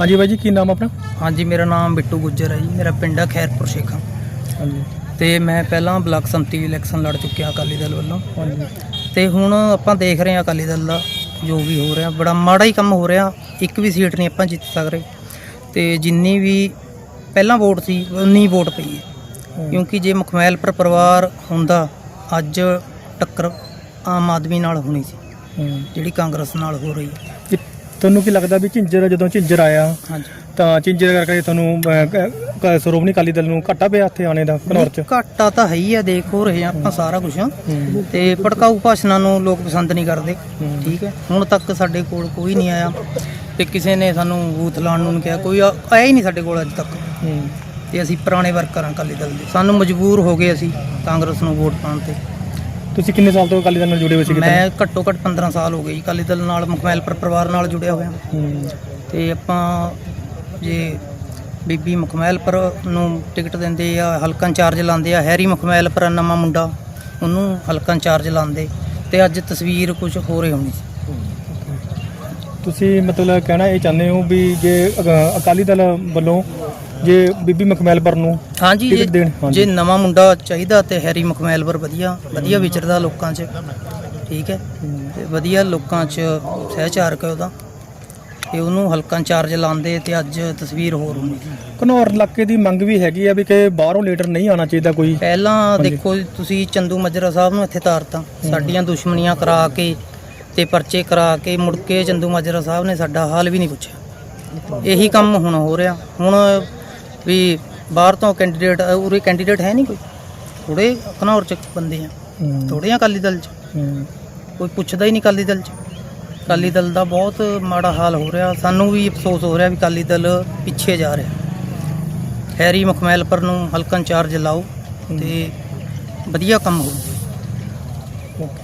ਹਾਂਜੀ ਬਾਈ ਜੀ ਕੀ ਨਾਮ ਆਪਣਾ? ਹਾਂਜੀ ਮੇਰਾ ਨਾਮ ਬਿੱਟੂ ਗੁੱਜਰ ਹੈ ਜੀ। ਮੇਰਾ ਪਿੰਡ ਹੈ ਖੈਰਪੁਰ ਸ਼ੇਖਾਂ। ਹਾਂਜੀ। ਤੇ ਮੈਂ ਪਹਿਲਾਂ ਬਲਾਕ ਸੰਮਤੀ ਇਲੈਕਸ਼ਨ ਲੜ ਚੁੱਕਿਆ ਅਕਾਲੀ ਦਲ ਵੱਲੋਂ। ਹਾਂਜੀ। ਤੇ ਹੁਣ ਆਪਾਂ ਦੇਖ ਰਹੇ ਹਾਂ ਅਕਾਲੀ ਦਲ ਦਾ ਜੋ ਵੀ ਹੋ ਰਿਹਾ। ਬੜਾ ਮਾੜਾ ਹੀ ਕੰਮ ਹੋ ਰਿਹਾ। ਇੱਕ ਵੀ ਸੀਟ ਨਹੀਂ ਆਪਾਂ ਜਿੱਤ ਸਕਦੇ ਤੇ ਜਿੰਨੀ ਵੀ ਪਹਿਲਾਂ ਵੋਟ ਸੀ ਉਨੀ ਵੋਟ ਪਈ ਹੈ। ਕਿਉਂਕਿ ਜੇ ਮੁਖਮੈਲਪੁਰ ਪਰਿਵਾਰ ਹੁੰਦਾ ਅੱਜ ਟੱਕਰ ਆਮ ਆਦਮੀ ਨਾਲ ਹੋਣੀ ਸੀ। ਜਿਹੜੀ ਕਾਂਗਰਸ ਨਾਲ ਹੋ ਰਹੀ ਹੈ। ਤੁਹਾਨੂੰ ਕੀ ਲੱਗਦਾ ਵੀ ਝਿੰਜਰ ਜਦੋਂ ਝਿੰਜਰ ਆਇਆ ਤਾਂ ਝਿੰਜਰ ਕਰਕੇ ਤੁਹਾਨੂੰ ਸ਼੍ਰੋਮਣੀ ਅਕਾਲੀ ਦਲ ਨੂੰ ਘਾਟਾ ਪਿਆ ਇੱਥੇ ਆਣੇ ਦਾ ਘਨੌਰ ਚ? ਘਾਟਾ ਤਾਂ ਹੈ ਹੀ ਆ ਦੇਖ ਹੋ ਰਹੇ ਆ ਆਪਾਂ ਸਾਰਾ ਕੁਝ। ਤੇ ਭੜਕਾਊ ਭਾਸ਼ਣਾਂ ਨੂੰ ਲੋਕ ਪਸੰਦ ਨਹੀਂ ਕਰਦੇ। ਠੀਕ ਹੈ। ਹੁਣ ਤੱਕ ਸਾਡੇ ਕੋਲ ਕੋਈ ਨਹੀਂ ਆਇਆ। ਤੇ ਕਿਸੇ ਨੇ ਸਾਨੂੰ ਬੂਥ ਲਾਉਣ ਨੂੰ ਕਿਹਾ। ਕੋਈ ਆਇਆ ਹੀ ਨਹੀਂ ਸਾਡੇ ਕੋਲ ਅੱਜ ਤੱਕ। ਤੇ ਅਸੀਂ ਪੁਰਾਣੇ ਵਰਕਰ ਹਾਂ ਅਕਾਲੀ ਦਲ ਦੇ। ਸਾਨੂੰ ਮਜਬੂਰ ਹੋ ਗਏ ਅਸੀਂ ਕਾਂਗਰਸ ਨੂੰ ਵੋਟ ਪਾਉਣ ਤੇ। ਤੁਸੀਂ ਕਿੰਨੇ ਸਾਲ ਤੋਂ ਅਕਾਲੀ ਦਲ ਨਾਲ ਜੁੜੇ ਹੋਏ ਸੀ ਮੈਂ ਘੱਟੋ ਘੱਟ 15 ਸਾਲ ਹੋ ਗਏ ਜੀ ਅਕਾਲੀ ਦਲ ਨਾਲ ਮੁਖਮੈਲਪੁਰ ਪਰਿਵਾਰ ਨਾਲ ਜੁੜਿਆ ਹੋਇਆ। ਹੂੰ। ਤੇ ਆਪਾਂ ਜੇ ਬੀਬੀ ਮੁਖਮੈਲਪੁਰ ਨੂੰ ਟਿਕਟ ਦਿੰਦੇ ਆ ਹਲਕਾ ਇੰਚਾਰਜ ਲਾਉਂਦੇ ਆ ਹੈਰੀ ਮੁਖਮੈਲਪੁਰ ਆ ਨਵਾਂ ਮੁੰਡਾ ਉਹਨੂੰ ਹਲਕਾ ਇੰਚਾਰਜ ਲਾਉਂਦੇ। ਤੇ ਅੱਜ ਤਸਵੀਰ ਕੁਝ ਹੀ ਹੋਣੀ ਸੀ। ਤੁਸੀਂ ਮਤਲਬ ਕਹਿਣਾ ਇਹ ਚਾਹੁੰਦੇ ਹੋ ਵੀ ਜੇ ਅਕਾਲੀ ਦਲ ਵੱਲੋਂ ਜੇ ਬੀਬੀ ਮਖਮੈਲਪੁਰ ਨੂੰ ਹਾਂਜੀ ਟਿਕਟ ਦੇਣ, ਜੇ ਹਾਂਜੀ। ਜੇ ਨਵਾਂ ਮੁੰਡਾ ਚਾਹੀਦਾ ਤੇ ਹੈਰੀ ਮੁਖਮੈਲਪੁਰ ਵਧੀਆ ਵਧੀਆ ਵਿਚਰਦਾ ਲੋਕਾਂ 'ਚ। ਠੀਕ ਹੈ? ਤੇ ਵਧੀਆ ਲੋਕਾਂ 'ਚ ਸਹਿਚਾਰਕ ਹੈ ਉਹਦਾ। ਤੇ ਉਹਨੂੰ ਹਲਕਾ ਇੰਚਾਰਜ ਲਾਉਂਦੇ ਤੇ ਅੱਜ ਤਸਵੀਰ ਹੋਰ ਸੀ ਘਨੌਰ ਇਲਾਕੇ ਦੀ ਮੰਗ ਵੀ ਹੈਗੀ ਆ ਵੀ ਕਿ ਬਾਹਰੋਂ ਲੀਡਰ ਨਹੀਂ ਆਉਣਾ ਚਾਹੀਦਾ ਕੋਈ। ਪਹਿਲਾਂ ਦੇਖੋ ਜੀ, ਤੁਸੀਂ ਚੰਦੂ ਮੱਜਰਾ ਸਾਹਿਬ ਨੂੰ ਇੱਥੇ ਤਾਰਤਾ। ਸਾਡੀਆਂ ਦੁਸ਼ਮਣੀਆਂ ਕਰਾ ਕੇ ਤੇ ਪਰਚੇ ਕਰਾ ਕੇ ਮੁੜ ਕੇ ਚੰਦੂ ਮਾਜਰਾ ਸਾਹਿਬ ਨੇ ਸਾਡਾ ਹਾਲ ਵੀ ਨਹੀਂ ਪੁੱਛਿਆ। ਇਹੀ ਕੰਮ ਹੁਣ ਹੋ ਰਿਹਾ। ਹੁਣ ਵੀ ਬਾਹਰ ਤੋਂ ਕੈਂਡੀਡੇਟ ਉਰੇ ਕੈਂਡੀਡੇਟ ਹੈ ਨਹੀਂ ਕੋਈ। ਥੋੜੇ ਘਨੌਰ ਚ ਬੰਦੇ ਆ। ਥੋੜੇ ਆ ਅਕਾਲੀ ਦਲ ਚ। ਕੋਈ ਪੁੱਛਦਾ ਹੀ ਨਹੀਂ ਅਕਾਲੀ ਦਲ ਚ। ਅਕਾਲੀ ਦਲ ਦਾ ਬਹੁਤ ਮਾੜਾ ਹਾਲ ਹੋ ਰਿਹਾ। ਸਾਨੂੰ ਵੀ ਅਫਸੋਸ ਹੋ ਰਿਹਾ ਵੀ ਅਕਾਲੀ ਦਲ ਪਿੱਛੇ ਜਾ ਰਿਹਾ। ਹੈਰੀ ਮਖਮੈਲਪੁਰ ਨੂੰ ਹਲਕਾ ਇੰਚਾਰਜ ਲਾਓ ਤੇ ਵਧੀਆ ਕੰਮ ਹੋਊ ਓਕੇ।